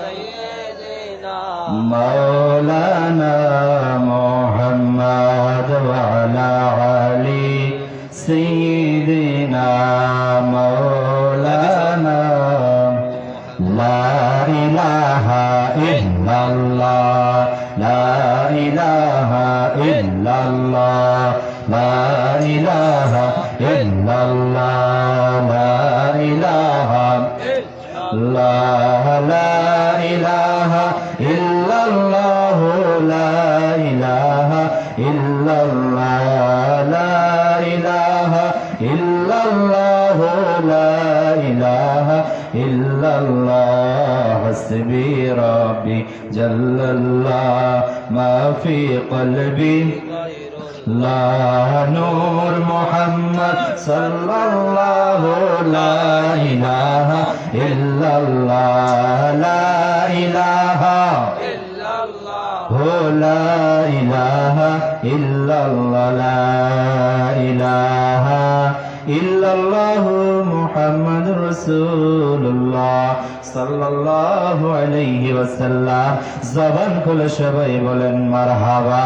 سيدنا مولانا محمد وعلى علي سيدنا مولانا لا إله إلا الله لا إله إلا الله لا إله إلا الله لا إله الله لا إله إلا الله لا إله إلا الله لا إله إلا الله لا إله إلا الله حسبي ربي جل الله ما في قلبي লা নূর মোহাম্মদ সাল্লাল্লাহু লা ইলাহা ইল্লাল্লাহ, লা ইলাহা লা ইলাহা ইলাহা জবান খুলে সবাই বলেন, মারহাবা।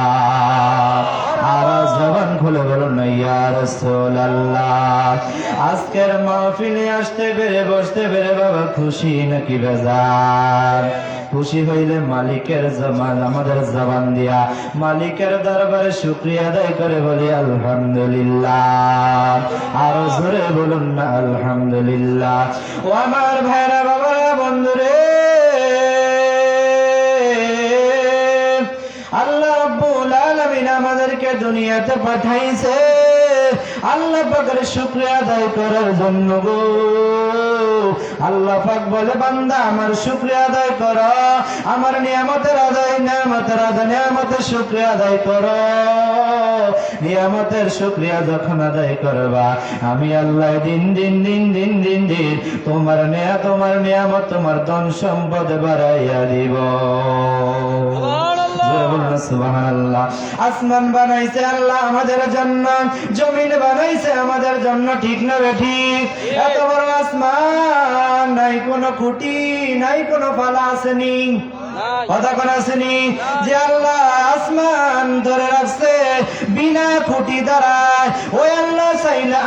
আজকের মাহফিলে আসতে পেরে, বসতে পেরে বাবা খুশি নাকি বেজার? খুশি হইলে মালিকের জমান আমাদের জবান দিয়া। মালিকের দরবারে শুক্রিয়া আদায় করে বলি, আলহামদুলিল্লাহ। আরও জোরে বলুন না, আলহামদুলিল্লাহ। ও আমার ভাইরা, বাবারা, বন্ধুরে। আল্লাহ আলামিন আমাদেরকে দুনিয়াতে পাঠাইছে। আল্লাহ পাকের শুক্রিয়া আদায় করার জন্য গো। আল্লাহ পাক বলে, বান্দা, আমার শুকরিয়া আদায় করো। আমার নিয়ামতের আদায় নিয়ামতের আদায়, নিয়ামতের শুকরিয়া আদায় করো। নিয়ামতের শুকরিয়া যখন আদায় করবা, আমি আল্লাহ দিন দিন দিন দিন দিন দিন তোমার নেয়া, তোমার নিয়ামত, তোমার ধন সম্পদ বাড়াইয়া দিব। আসমান বানাইছে আল্লাহ আমাদের জন্য, জমিন বানাইছে আমাদের জন্য, ঠিক এত বড় আসমান, নাই নাই পালা আসেনি। বিনা খুঁটি আল্লাহ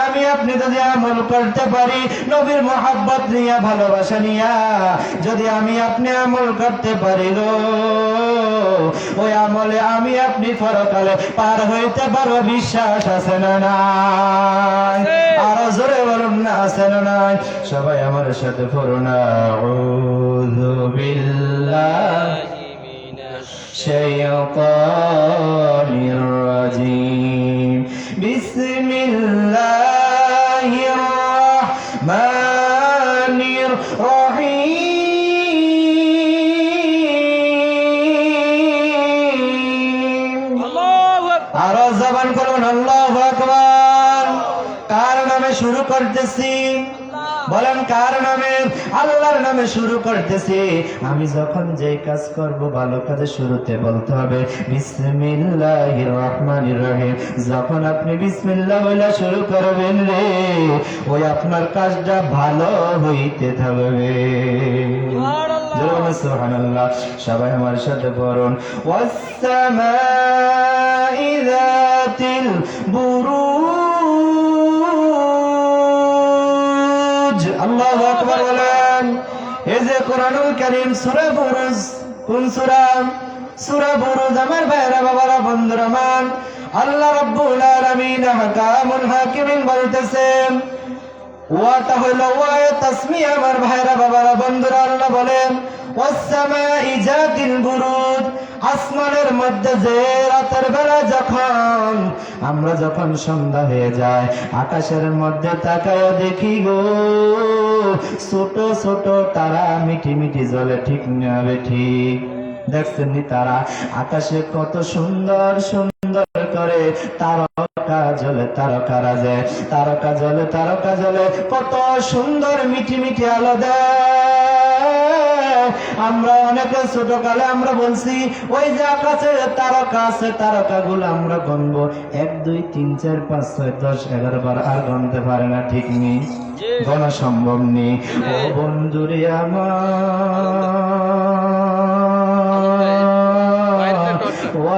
আমি আপনি যদি আমল করতে পারি, নবীর মোহাব্বত নিয়া, ভালোবাসা নিয়া, যদি আমি আপনি আমল করতে পারি ওই আমলে আমি আপনি পরকালে পার হইতে পারবো বিশ্বাস আছে না নাই আরো জোরে বলুন না আছে না নাই সবাই আমার সাথে পড়ুন আউযু বিল্লাহ من الشيطان الرجيم بسم الله الرحمن الرحيم আরও জবান করুন, আল্লাহু আকবার। কার নামে শুরু করতেছি? বলেন, কার নামে? আল্লাহর নামে শুরু করতেছি। আমি যখন যে কাজ করব, ভালো কাজে শুরুতে বলতে হবে, বিসমিল্লাহির রহমানির রহিম। যখন আপনি বিসমিল্লাহ বলে শুরু করবেন রে, ওই আপনার কাজটা ভালো হইতে থাকবে। জোরে সুবহানাল্লাহ, সবাই আমার সাথে পড়ুন। ওয়াসসামাই যাতিল বুরুজ। আল্লাহু আকবার বলেন, এই যে কোরআনুল কারীম, সূরা বুরুজ, কোন সূরা? সূরা বুরুজ, আমার ভাইরা বাবারা, বন্ধুরা মান আল্লাহ রাব্বুল আলামিন হাকামুল হাকিমিন বলতেছেন ওয়াটা হইল ওয়ায়ে তাসমি আমার ভাইরা, বাবারা, বন্ধুরা, আল্লাহ বলেন, ওয়াসসামাই জাতিল বুরুজ, আসমানের মধ্যে যে রাতের বেলা যখন আমরা যখন সন্ধ্যা হয়ে যায়, আকাশের মধ্যে তাকায় দেখি গো, ছোট ছোট তারা মিটি মিটি জলে ঠিক নেবে ঠিক। দেখছেন নি তারা। আকাশে কত সুন্দর সুন্দর করে তারকা জলে তারকা রাজে তারকা জলে তারকা জলে কত সুন্দর মিঠি মিঠি আলো দেয় আমরা অনেকে ছোট কালে আমরা বলছি ওই যে আকাশে তারকা আছে তারকা গুলো আমরা গণবো। এক দুই তিন চার পাঁচ ছয় দশ এগারো বার আর গণতে পারে না ঠিক নেই গণা সম্ভব নেই ও বন্ধুরে আমার।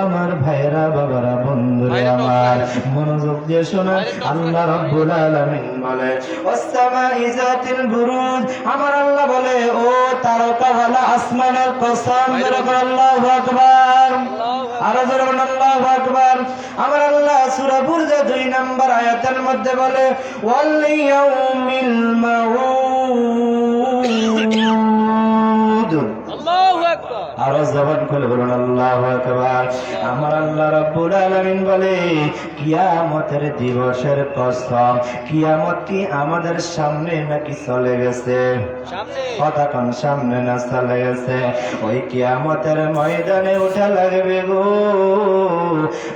আমার ভাইরা বাবারা বন্ধুরা আমার। মনোযোগ দিয়ে শোনা। আল্লাহ রব্বুল আলামিন বলে ওয়াসসামাই যাতিল বুরুজ। আমার আল্লাহ বলে ও তারকাওয়ালা আসমানের কসম। আকবার। আরও আকবার। আমার আল্লাহ নম্বর আয়াতের মধ্যে বলে আরও জবান খুলে বলুন আল্লাহ আকবার। আমার আল্লাহ রাব্বুল আলামিন বলে কিয়ামতের দিবসের কসম কিয়ামত কি আমাদের সামনে নাকি চলে গেছে? সামনে। সামনে না চলে গেছে? ওই কিয়ামতের ময়দানে উঠা লাগবে গো।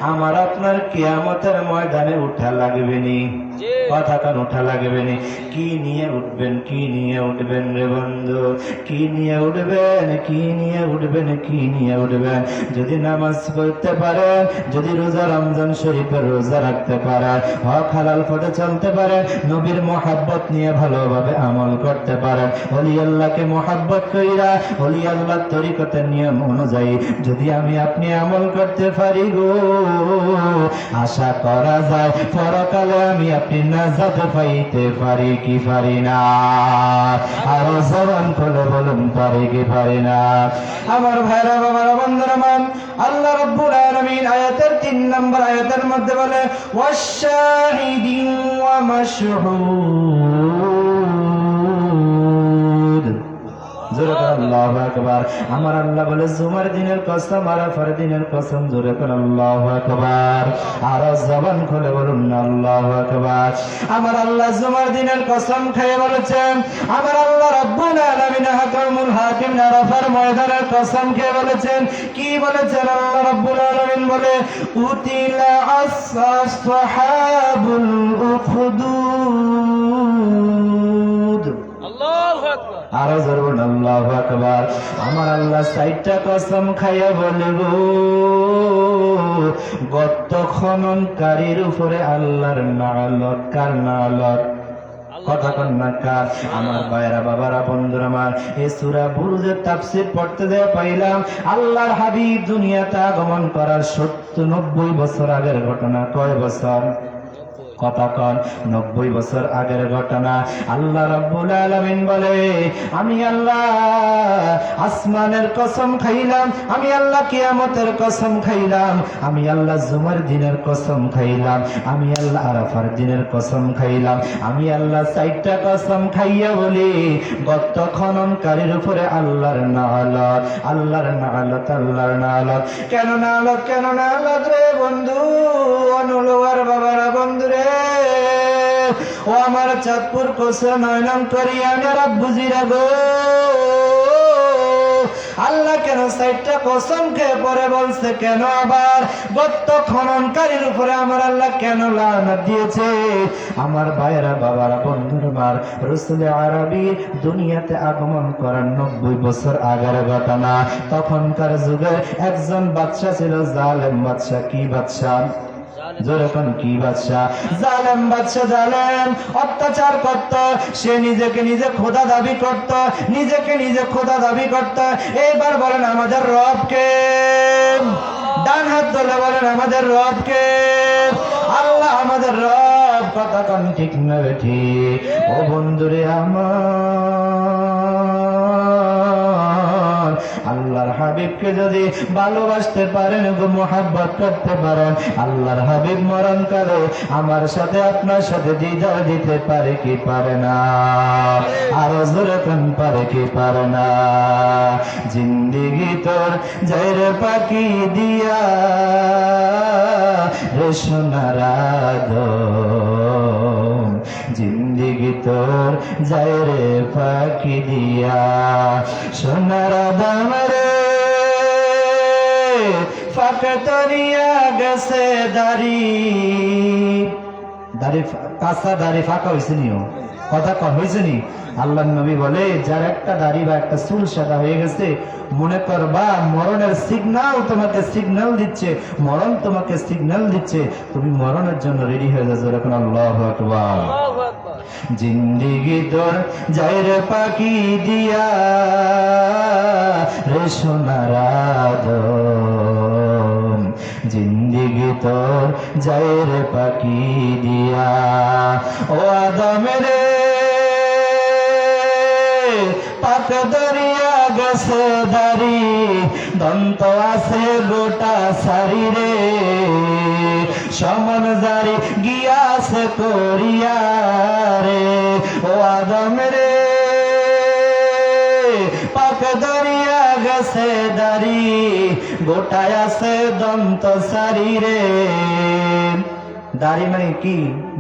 আমার আপনার কিয়ামতের ময়দানে উঠা লাগবে নি। কথা কান ওঠা লাগবে নি। কি নিয়ে উঠবেন, কি নিয়ে উঠবেন রে বন্ধু? কি নিয়ে উঠবেন, কি নিয়ে উঠবেন, কি নিয়ে উঠবেন? যদি নামাজ পড়তে পারেন যদি রোজা রমজান শরীফের রোজা রাখতে পারে, হক হালাল পথে চলতে পারে, নবীর মোহাব্বত নিয়ে ভালোভাবে আমল করতে পারেন হলি আল্লাহকে মোহাব্বত কইরা হলি আল্লাহ তরিকতের নিয়ম অনুযায়ী যদি আমি আপনি আমল করতে পারি গো, আশা করা যায়, পরকালে আমি নাজাত পাইতে পারি কি পারি না? আরও জবান খুলে বলুন, পারি কি পারি না? আমার ভাইরা, বাবার, বন্ধুরা, মান, আল্লাহ রব্বুল আলামিন আয়াতের তিন নম্বর আয়াতের মধ্যে বলে ওয়াশাহিদিন ওয়া মাশহুদ। জোরে করে আল্লাহু আকবার। আমার আল্লাহ বলে, জুমার দিনের কসম আরাফার দিনের কসম, জোরে করে আল্লাহু আকবার। আর জবান খুলে বলুন, আল্লাহু আকবার। আমার আল্লাহ জুমার দিনের কসম খেয়ে বলেছেন, আমার আল্লাহ রাব্বুল আলামিন হাকামুল হাকিম আরাফার ময়দানের কসম খেয়ে বলেছেন। কি বলেছেন? আল্লাহ রাব্বুল আলামিন বলে, উতিলা আসহাবুল উখদুদ আরও জরুর আল্লাহ আমার আল্লাহ সাইটটা কসম খাইয়া বলব গত্ত খননকারীর উপরে আল্লাহর নালত, কার নালত? কথা কন না, কার? আমার বাবারা, বন্ধুরা বুরুজের পড়তে দেয়া পাইলাম, আল্লাহর হাবিব দুনিয়াতে আগমন করার সত্তর নব্বই বছর আগের ঘটনা, কয় বছর? কথা কন নব্বই বছর আগের ঘটনা। আল্লাহ রাব্বুল আলামিন বলে, আমি আল্লাহ আসমানের কসম খাইলাম, আমি আল্লাহ কিয়ামতের কসম খাইলাম, আমি আল্লাহ জুমার দিনের কসম খাইলাম, আমি আল্লাহ আরাফার দিনের কসম খাইলাম, আমি আল্লাহ চারটা কসম খাইয়া বলি, গত খননকারীর উপরে আল্লাহর নালত আল্লাহর নালত আল্লাহর নালত। কেন নালত কেন নালত রে বন্ধু? অনুলোয়ার বাবারা বন্ধু রে ও আমার চাঁদপুর কোসে নয়নম করিয়া মেরা বুঝিরা গো। আল্লাহ কেন সাইডটা কসম খেয়ে পরে বলছে, কেন আবার গত্ত খননকারীর উপরে আমার আল্লাহ কেন লানত দিয়েছে? আমার ভাইয়েরা, বাবারা, বন্ধুরা মার রসুল আরবি দুনিয়াতে আগমন করার নব্বই বছর আগের ঘটনা তখনকার যুগে একজন বাচ্চা ছিল জালেম বাদশা, কি বাদশা? যেরকম কি বাদশা জালেম বাদশা জালেম। অত্যাচার করত, সে নিজেকে নিজে খোদা দাবি করত, নিজেকে নিজে খোদা দাবি করত। এইবার বলেন আমাদের রবকে ডান হাত ধরে বলেন আমাদের রবকে আল্লাহ আমাদের রব, কথা কন ঠিক না ঠিক? ও বন্ধুরে আমার। আল্লাহর হাবিবকে যদি ভালোবাসতে পারেন মোহাব্বত করতে পারেন, আল্লাহর হাবিব মরণ কালে আমার সাথে আপনার সাথে দিদার দিতে পারে কি পারে না? আরও জোরে কোন, পারে কি পারে না? জিন্দিগি তোর জয়ের পাখি দিয়া রে সোনার আদম জিন্দিগি তোর যায় রে ফাঁকি দিয়া। সোনার দাম রে, ফাঁকে তরিয়া গেছে দাড়ি। দাড়ি কাঁচা দাড়ি ফাঁকা হয়েছে নিও। কথা কম হয়েছে নি? আল্লাহ নবী বলে, যার একটা দাড়ি বা একটা চুল সাদা হয়ে গেছে, মনে করবা মরণের সিগন্যাল তোমাকে সিগন্যাল দিচ্ছে, মরণ তোমাকে সিগন্যাল দিচ্ছে। তুমি মরণের জন্য রেডি হয়ে যাচ্ছ এখন আল্লাহু আকবার। জিন্দিগি তোর যায় রে পাখি দিয়া, রে সোনার আদম জিন্দিগি ভিতর যায় রে পাখি দিয়া, ও আদমের পাক দরিয়া গেছে দারি দন্ত আছে গোটা সারি রে। সমান জারি গিয়াছে করিয়া রে, ও আদম রে। পাক দরিয়া গেছে দাড়ি, গোটায় আছে দন্ত সারি রে। দাড়ি মানে কি?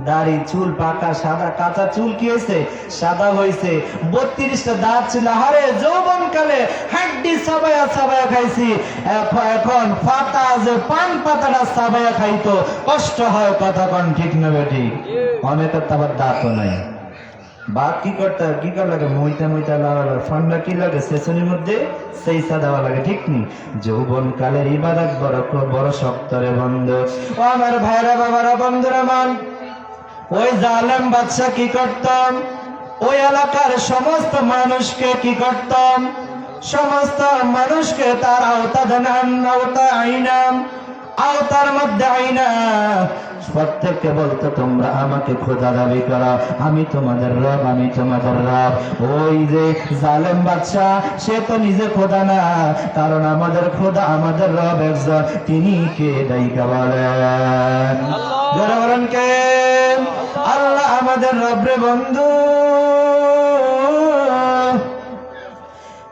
দাড়ি, চুল পাকা, সাদা, কাঁচা চুল কি হয়েছে? সাদা হয়েছে। বত্রিশটা দাঁত ছিল। হারে যৌবন কালে হাড্ডি সাবায়া সাবায়া খাইছি। এখন পাতা যে পান পাতাটা সাবায়া খাইতো। কষ্ট হয় কথা কন ঠিক না বেটি অনেকের তো আবার দাঁতও নাই। বাপ কি করতে? কি করা লাগে? মইটা মইটা লাগার ফান্ডা কি লাগে? সেশনের মধ্যে সেই দেওয়া লাগে, ঠিক নি যৌবন কালের ইবাদত বড় বড় শক্তরে বন্ধ। ও আমার ভাইরা বাবারা, বন্ধুরা মান, ওই জালেম বাদশা কি করতাম? ওই এলাকার সমস্ত মানুষকে কি করতাম? সমস্ত মানুষকে তার আওতা দেনান, আওতা আইনাম। আওতার মধ্যে আইনা। প্রত্যেককে বলতো তোমরা আমাকে খোদা দাবি করো। আমি তোমাদের রব আমি তোমাদের রব। ওই যে জালেম বাদশা সে তো নিজে খোদা না কারণ আমাদের খোদা আমাদের রব একজন। তিনি কে দায়িকা বলেন কে? আল্লাহ আমাদের রব রে বন্ধু।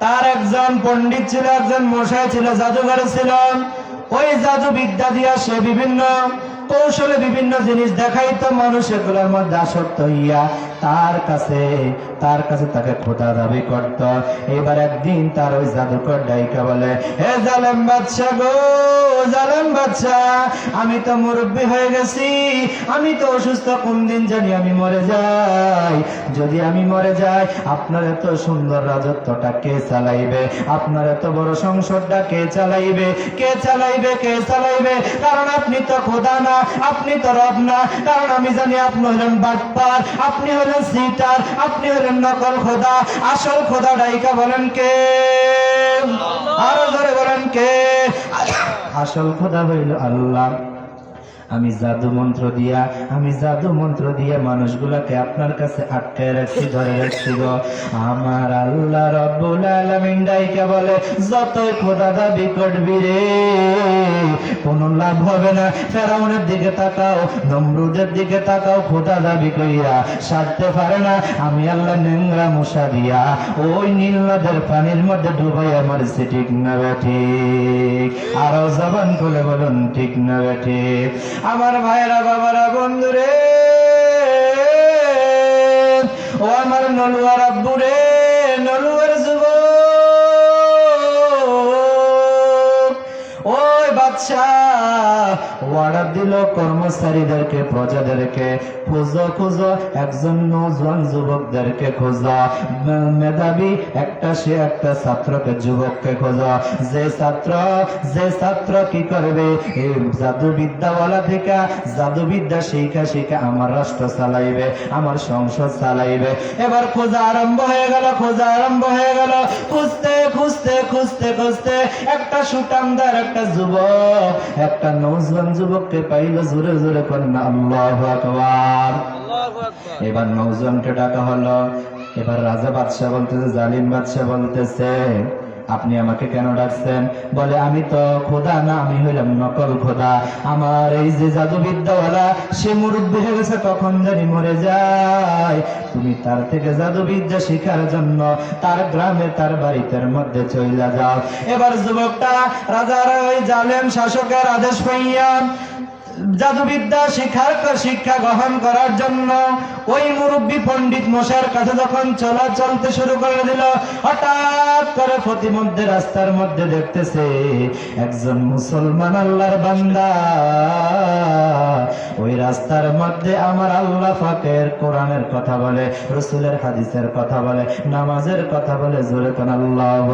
তার একজন পণ্ডিত ছিল, একজন মশাই ছিল জাদুঘর ছিল। ওই জাদু বিদ্যা দিয়া সে বিভিন্ন কৌশলে বিভিন্ন জিনিস দেখাইতো মানুষ, এগুলোর মধ্যে আসক্ত হইয়া তার কাছে তার কাছে তাকে খোদা দাবি করত। এবার একদিন তার ওই জাদুকর ডাইকা বলে হে জালেম বাদশা গো জালেম বাদশা, আমি তো মুরব্বী হয়ে গেছি, আমি তো অসুস্থ, কোন দিন জানি আমি মরে যাই। যদি আমি মরে যাই, আপনার এত সুন্দর রাজত্বটা কে চালাইবে? আপনার এত বড় সংসদটা কে চালাইবে? কে চালাইবে? কে চালাইবে? কারণ আপনি তো খোদা না আপনি তো রব না কারণ আমি জানি আপনি হলেন বাটপার আপনি হলেন সিটার আপনি হলেন নকল খোদা। আসল খোদা ডাইকা বলেন কে? আরও ধরে বলেন কে? আসল খোদা হইল আল্লাহ। আমি জাদু মন্ত্র দিয়া, আমি জাদু মন্ত্র দিয়া মানুষগুলাকে আপনার কাছে আটকায় রাখছি, ধরে রাখছি গো। আমার আল্লাহ রব্বুল আলামিন ডাইকা বলে, যতই খোদা দাবি করবি রে, কোন লাভ হবে না। ফেরাউনের দিকে তাকাও, নমরুদের দিকে তাকাও, খোদা দাবি কইয়া সারতে পারে না, আমি আল্লাহ নেংরা মশা দিয়া, ওই নীল নদের পানির মধ্যে ডুবাই আমার মারছি ঠিক না ঠিক। আরও জবান খুলে বলুন, ঠিক না ঠিক। আমার ভাইরা বাবারা বন্ধুরে। ও আমার নলুয়ার আব্বুরে নলুয়ার যুব ওই বাদশা অর্ডার দিল কর্মচারীদেরকে, প্রজাদেরকে, খুঁজো খুঁজো, একজন নজওয়ান যুবকদেরকে খোঁজো। মেধাবী একটা সে একটা ছাত্রকে, যুবককে খোঁজো। যে ছাত্র যে ছাত্র কি করবে? এই জাদুবিদ্যাওয়ালা থেকে জাদুবিদ্যা শিখা শিখা আমার রাষ্ট্র চালাইবে, আমার সংসদ চালাইবে। এবার খোঁজা আরম্ভ হয়ে গেল, খোঁজা আরম্ভ হয়ে গেল। খুঁজতে খুঁজতে খুঁজতে খুঁজতে একটা সুটামদার একটা যুবক, একটা নৌজওয়ান যুবককে পাইল জোরে জোরে কন্যা আল্লাহ আকবার। এবার নৌজনকে ডাকা হলো। এবার রাজা বাদশাহ বলতেছে জালিম বাদশাহ বলতেছে আপনি আমাকে কেন ডাকছেন? বলে, আমি তো খোদা না, আমি হইলাম নকল খোদা। আমার এই যে জাদুবিদ্যাওয়ালা, সে মুরব্বী হয়ে গেছে, কখন জানি মরে যায়। তুমি তার থেকে জাদুবিদ্যা শিখার জন্য তার গ্রামে, তার বাড়িতে মধ্যে চইলা যাও। এবার যুবকটা, রাজার ওই জালেম শাসকের আদেশ পাইয়া জাদুবিদ্যা শিক্ষার শিক্ষা গ্রহণ করার জন্য ওই মুরব্বী পণ্ডিত মশার কাছে যখন চলা চলতে শুরু করে দিল, হঠাৎ করে রাস্তার মধ্যে দেখতেছে একজন মুসলমান আল্লাহর বান্দা। ওই রাস্তার মধ্যে আমার আল্লাহ ফাকের কোরআনের কথা বলে, রসুলের হাদিসের কথা বলে, নামাজের কথা বলে, জোরে কোন আল্লাহ